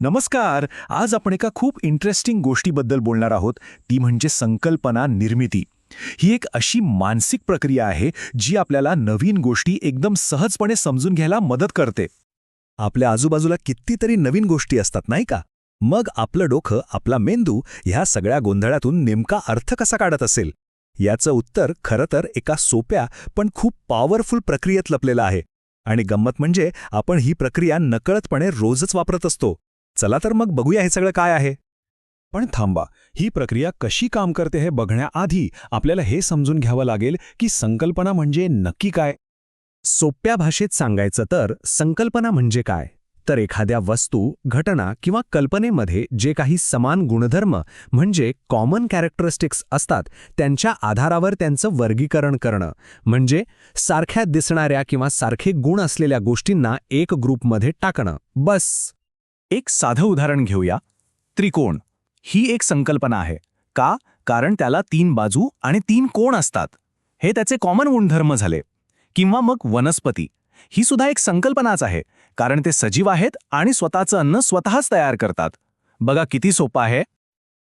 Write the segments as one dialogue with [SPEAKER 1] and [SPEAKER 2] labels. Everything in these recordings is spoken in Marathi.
[SPEAKER 1] नमस्कार. आज आपण एका खूप इंटरेस्टिंग गोष्टीबद्दल बोलणार आहोत. ती म्हणजे संकल्पना निर्मिती. ही एक अशी मानसिक प्रक्रिया आहे जी आपल्याला नवीन गोष्टी एकदम सहजपणे समजून घ्यायला मदत करते. आपल्या आजूबाजूला कितीतरी नवीन गोष्टी असतात नाही का? मग आपलं डोकं आपला मेंदू ह्या सगळ्या गोंधळातून नेमका अर्थ कसा काढत असेल? याचं उत्तर खरं तर एका सोप्या पण खूप पॉवरफुल प्रक्रियेत लपलेलं आहे. आणि गंमत म्हणजे आपण ही प्रक्रिया नकळतपणे रोजच वापरत असतो. चला तर मग बघूया हे सगळं काय आहे.
[SPEAKER 2] पण थांबा ही प्रक्रिया कशी काम करते हे बघण्याआधी आपल्याला हे समजून घ्यावं लागेल की संकल्पना म्हणजे नक्की काय.
[SPEAKER 3] सोप्या भाषेत सांगायचं तर संकल्पना म्हणजे काय? तर एखाद्या वस्तू घटना किंवा कल्पनेमध्ये जे काही समान गुणधर्म म्हणजे कॉमन कॅरेक्टरिस्टिक्स असतात त्यांच्या आधारावर त्यांचं वर्गीकरण करणं. म्हणजे सारख्या दिसणाऱ्या किंवा सारखे गुण असलेल्या गोष्टींना एक ग्रुपमध्ये टाकणं. बस!
[SPEAKER 1] एक साधं उदाहरण घेऊया. त्रिकोण. ही एक संकल्पना आहे. का? कारण त्याला तीन बाजू आणि तीन कोण असतात. हे त्याचे कॉमन गुणधर्म झाले. किंवा मग वनस्पती. ही सुद्धा एक संकल्पनाच आहे. कारण ते सजीव आहेत आणि स्वतःचं अन्न स्वतःच तयार करतात. बघा किती सोपं आहे.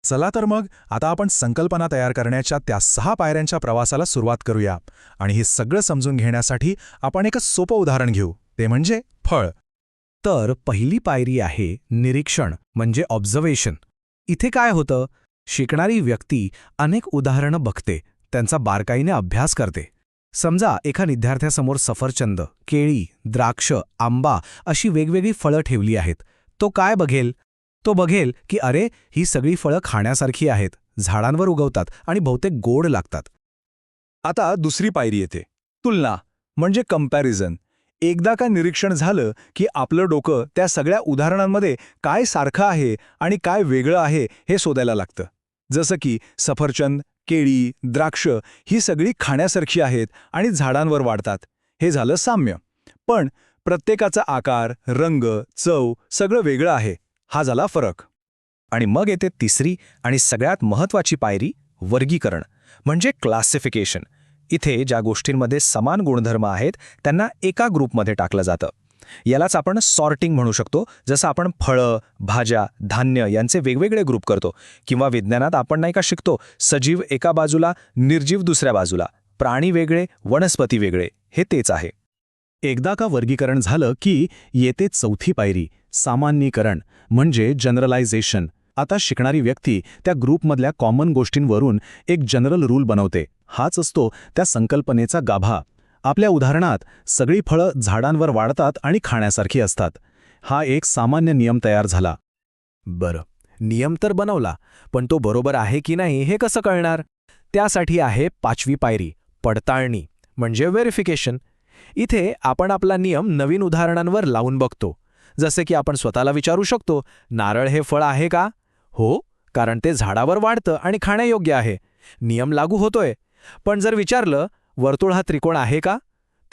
[SPEAKER 2] चला तर मग आता आपण संकल्पना तयार करण्याच्या त्या सहा पायऱ्यांच्या प्रवासाला सुरुवात करूया. आणि हे सगळं समजून घेण्यासाठी आपण एक सोपं उदाहरण घेऊ. ते म्हणजे फळ.
[SPEAKER 3] तर पहिली पायरी आहे निरीक्षण म्हणजे ऑब्झर्वेशन इथे काय होतं? शिकणारी व्यक्ती अनेक उदाहरणं बघते त्यांचा बारकाईने अभ्यास करते. समजा एका विद्यार्थ्यासमोर सफरचंद केळी द्राक्ष आंबा अशी वेगवेगळी फळं ठेवली आहेत. तो काय बघेल? तो बघेल की अरे ही सगळी फळं खाण्यासारखी आहेत झाडांवर उगवतात आणि बहुतेक गोड लागतात.
[SPEAKER 1] आता दुसरी पायरी येते. तुलना म्हणजे कंपॅरिझन एकदा का निरीक्षण झालं की आपलं डोकं त्या सगळ्या उदाहरणांमध्ये काय सारखं आहे आणि काय वेगळं आहे हे शोधायला लागतं. जसं की सफरचंद केळी द्राक्ष ही सगळी खाण्यासारखी आहेत आणि झाडांवर वाढतात. हे झालं साम्य. पण प्रत्येकाचा आकार रंग चव सगळं वेगळं आहे. हा झाला फरक.
[SPEAKER 3] आणि मग येते तिसरी आणि सगळ्यात महत्वाची पायरी वर्गीकरण म्हणजे क्लासिफिकेशन. इथे ज्या गोष्टींमध्ये समान गुणधर्म आहेत त्यांना एका ग्रुपमध्ये टाकलं जातं. यालाच आपण सॉर्टिंग म्हणू शकतो. जसं आपण फळं भाज्या धान्य यांचे वेगवेगळे ग्रुप करतो. किंवा विज्ञानात आपण नाही का शिकतो सजीव एका बाजूला निर्जीव दुसऱ्या बाजूला. प्राणी वेगळे वनस्पती वेगळे हे तेच आहे.
[SPEAKER 2] एकदा का वर्गीकरण झालं की येते चौथी पायरी सामान्यीकरण म्हणजे जनरलायझेशन आता शिकणारी व्यक्ती त्या ग्रुपमधल्या कॉमन गोष्टींवरून एक जनरल रूल बनवते. हाच असतो त्या संकल्पनेचा गाभा. आपल्या उदाहरणात सगळी फळं झाडांवर वाढतात आणि खाण्यासारखी असतात. हा एक सामान्य नियम तयार झाला.
[SPEAKER 3] बरं नियम तर बनवला पण तो बरोबर आहे की नाही हे कसं कळणार? त्यासाठी आहे पाचवी पायरी पडताळणी म्हणजे व्हेरिफिकेशन. इथे आपण आपला नियम नवीन उदाहरणांवर लावून बघतो. जसे की आपण स्वतःला विचारू शकतो नारळ हे फळ आहे का? हो कारण ते झाडावर वाढतं आणि खाण्यायोग्य आहे. नियम लागू होतोय. पण जर विचारलं वर्तुळ हा त्रिकोण आहे का?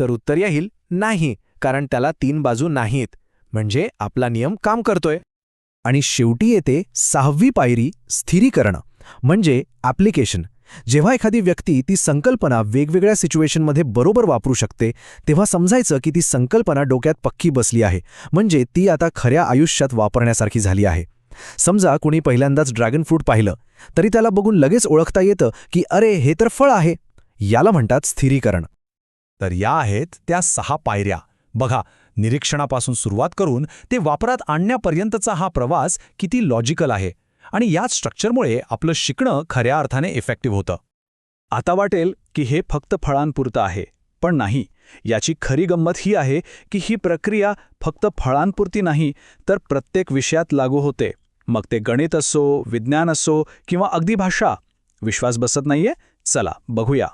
[SPEAKER 3] तर उत्तर येईल नाही कारण त्याला तीन बाजू नाहीत. म्हणजे आपला नियम काम करतोय. आणि शेवटी येते सहावी पायरी स्थिरीकरण. म्हणजे ॲप्लिकेशन. जेव्हा एखादी व्यक्ती ती संकल्पना वेगवेगळ्या सिच्युएशनमध्ये बरोबर वापरू शकते तेव्हा समजायचं की ती संकल्पना डोक्यात पक्की बसली आहे. म्हणजे ती आता खऱ्या आयुष्यात वापरण्यासारखी झाली आहे. समजा कुणी पहिल्यांदाच ड्रॅगन फ्रूट पाहिलं तरी त्याला बघून लगेच ओळखता येतं की अरे हे तर फळ आहे. याला म्हणतात स्थिरीकरण.
[SPEAKER 2] तर या आहेत त्या सहा पायऱ्या. बघा निरीक्षणापासून सुरुवात करून ते वापरात आणण्यापर्यंतचा हा प्रवास किती लॉजिकल आहे आणि याच स्ट्रक्चरमुळे आपलं शिकणं खऱ्या अर्थाने इफेक्टिव्ह होतं. आता वाटेल की हे फक्त फळांपुरतं आहे पण नाही. याची खरी गंमत ही आहे की ही प्रक्रिया फक्त फळांपुरती नाही तर प्रत्येक विषयात लागू होते. मग ते गणित असो विज्ञान असो किंवा अगदी भाषा विश्वास बसत नाहीये? चला बघूया.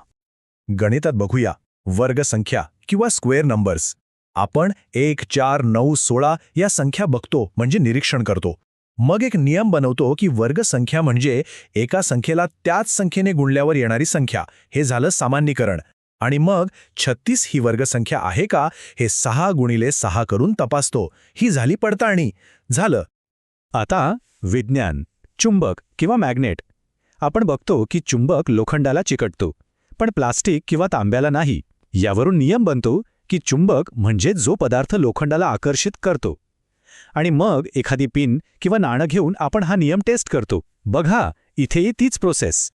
[SPEAKER 2] गणितात बघूया. वर्गसंख्या किंवा स्क्वेअर नंबर्स. आपण एक चार नऊ सोळा या संख्या बघतो म्हणजे निरीक्षण करतो. मग एक नियम बनवतो की वर्गसंख्या म्हणजे एका संख्येला त्याच संख्येने गुणल्यावर येणारी संख्या. हे झालं सामान्यीकरण. आणि मग छत्तीस ही वर्गसंख्या आहे का? हे सहा गुणिले सहा करून तपासतो. ही झाली पडताळणी. झालं. आता विज्ञान चुंबक किंवा मॅग्नेट. आपण बघतो की चुंबक लोखंडाला चिकटतो पण प्लास्टिक किंवा तांब्याला नाही. यावरून नियम बनतो की चुंबक म्हणजे जो पदार्थ लोखंडाला आकर्षित करतो. आणि मग एखादी पिन किंवा नाणं घेऊन आपण हा नियम टेस्ट करतो. बघा इथेही तीच प्रोसेस.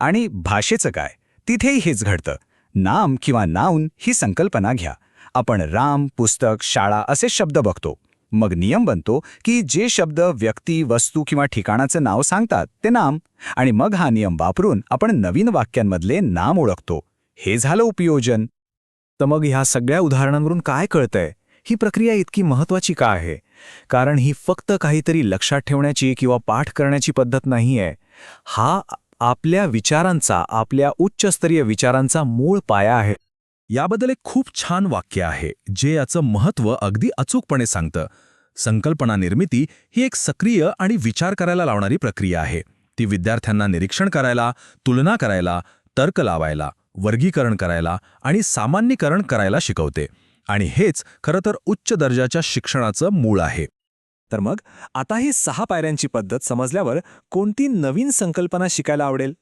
[SPEAKER 4] आणि भाषेचं काय? तिथेही हेच घडतं. नाम किंवा नाऊन ही संकल्पना घ्या. आपण राम पुस्तक शाळा असे शब्द बघतो. मग नियम बनतो की जे शब्द व्यक्ती वस्तू किंवा ठिकाणाचं नाव सांगतात ते नाम. आणि मग हा नियम वापरून आपण नवीन वाक्यांमधले नाम ओळखतो. हे झालं उपयोजन.
[SPEAKER 3] तर मग ह्या सगळ्या उदाहरणांवरून काय कळतंय? ही प्रक्रिया इतकी महत्वाची का आहे? कारण ही फक्त काहीतरी लक्षात ठेवण्याची किंवा पाठ करण्याची पद्धत नाहीये. हा आपल्या विचारांचा आपल्या उच्चस्तरीय विचारांचा मूळ पाया आहे.
[SPEAKER 1] याबद्दल एक खूप छान वाक्य आहे जे याचं महत्त्व अगदी अचूकपणे सांगतं. संकल्पना निर्मिती ही एक सक्रिय आणि विचार करायला लावणारी प्रक्रिया आहे. ती विद्यार्थ्यांना निरीक्षण करायला तुलना करायला तर्क लावायला वर्गीकरण करायला आणि सामान्यीकरण करायला शिकवते. आणि हेच खरं तर उच्च दर्जाच्या शिक्षणाचं मूळ आहे.
[SPEAKER 5] तर मग आता ही सहा पायऱ्यांची पद्धत समजल्यावर कोणती नवीन संकल्पना शिकायला आवडेल?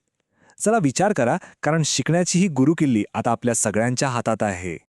[SPEAKER 5] चला विचार करा कारण शिकण्याची ही गुरुकिल्ली आता आपल्या सगळ्यांच्या हातात आहे.